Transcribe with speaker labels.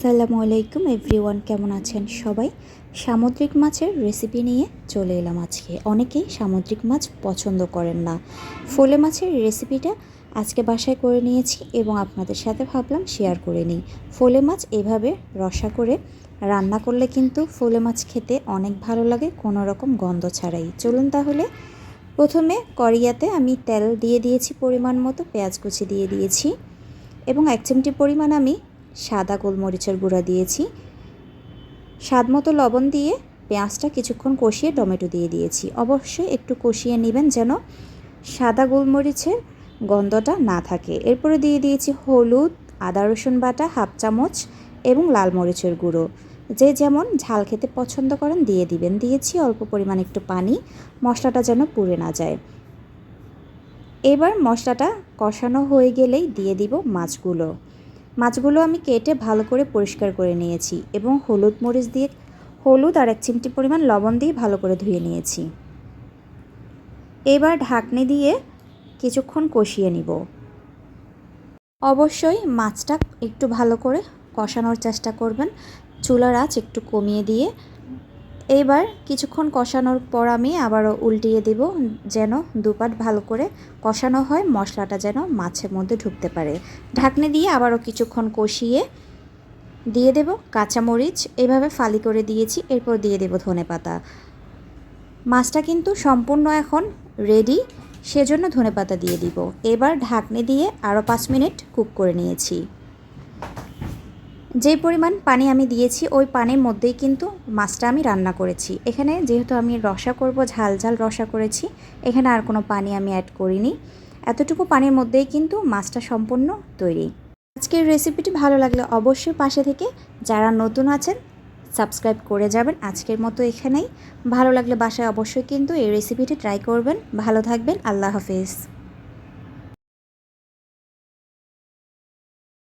Speaker 1: আসসালামু আলাইকুম এভরিওয়ান, কেমন আছেন সবাই? সামুদ্রিক মাছের রেসিপি নিয়ে চলে এলাম আজকে। অনেকেই সামুদ্রিক মাছ পছন্দ করেন না। ফোলে মাছের রেসিপিটা আজকে বাসায় করে নিয়েছি এবং আপনাদের সাথে ভাবলাম শেয়ার করে নিই। ফোলে মাছ এভাবে রসা করে রান্না করলে কিন্তু ফোলে মাছ খেতে অনেক ভালো লাগে, কোনো রকম গন্ধ ছাড়াই। চলুন তাহলে, প্রথমে কড়িয়াতে আমি তেল দিয়ে দিয়েছি পরিমাণ মতো, পেঁয়াজ কুচি দিয়ে দিয়েছি এবং এক চিমটি পরিমাণ আমি সাদা গোলমরিচের গুঁড়া দিয়েছি। স্বাদ মতো লবণ দিয়ে পেঁয়াজটা কিছুক্ষণ কষিয়ে টমেটো দিয়ে দিয়েছি। অবশ্যই একটু কষিয়ে নেবেন যেন সাদা গোলমরিচের গন্ধটা না থাকে। এরপরে দিয়ে দিয়েছি হলুদ, আদা রসুন বাটা, হাফ চামচ এবং লাল মরিচের গুঁড়ো। যে যেমন ঝাল খেতে পছন্দ করেন দিয়ে দিবেন। দিয়েছি অল্প পরিমাণ একটু পানি। মশলাটা যেন পুড়ে না যায়। এবার মশলাটা কষানো হয়ে গেলেই দিয়ে দিব মাছগুলো। মাছগুলো আমি কেটে ভালো করে পরিষ্কার করে নিয়েছি এবং হলুদ মরিচ দিয়ে, হলুদ আর এক চিমটি পরিমাণ লবণ দিয়ে ভালো করে ধুয়ে নিয়েছি। এবার ঢাকনি দিয়ে কিছুক্ষণ কষিয়ে নিব। অবশ্যই মাছটা একটু ভালো করে কষানোর চেষ্টা করবেন। চুলার আঁচ একটু কমিয়ে দিয়ে এবার কিছুক্ষণ কষানোর পর আমি আবারও উল্টিয়ে দেব, যেন দুপাট ভালো করে কষানো হয়, মশলাটা যেন মাছের মধ্যে ঢুকতে পারে। ঢাকনি দিয়ে আবারও কিছুক্ষণ কষিয়ে দিয়ে দেব কাঁচামরিচ, এভাবে ফালি করে দিয়েছি, এরপর দিয়ে দেব ধনে পাতা। মাছটা কিন্তু সম্পূর্ণ এখন রেডি সেজন্য ধনে পাতা দিয়ে দিব। এবার ঢাকনি দিয়ে আরও পাঁচ মিনিট কুক করে নিয়েছি। যে পরিমাণ পানি আমি দিয়েছি, ওই পানির মধ্যেই কিন্তু মাছটা আমি রান্না করেছি। এখানে যেহেতু আমি রসা করব, ঝাল ঝাল রসা করেছি, এখানে আর কোনো পানি আমি অ্যাড করিনি। এতটুকু পানির মধ্যেই কিন্তু মাছটা সম্পূর্ণ তৈরি। আজকের রেসিপিটি ভালো লাগলে অবশ্যই পাশে থেকে যারা নতুন আছেন সাবস্ক্রাইব করে যাবেন। আজকের মতো এখানেই। ভালো লাগলে বাসায় অবশ্যই কিন্তু এই রেসিপিটি ট্রাই করবেন। ভালো থাকবেন। আল্লাহ হাফিজ।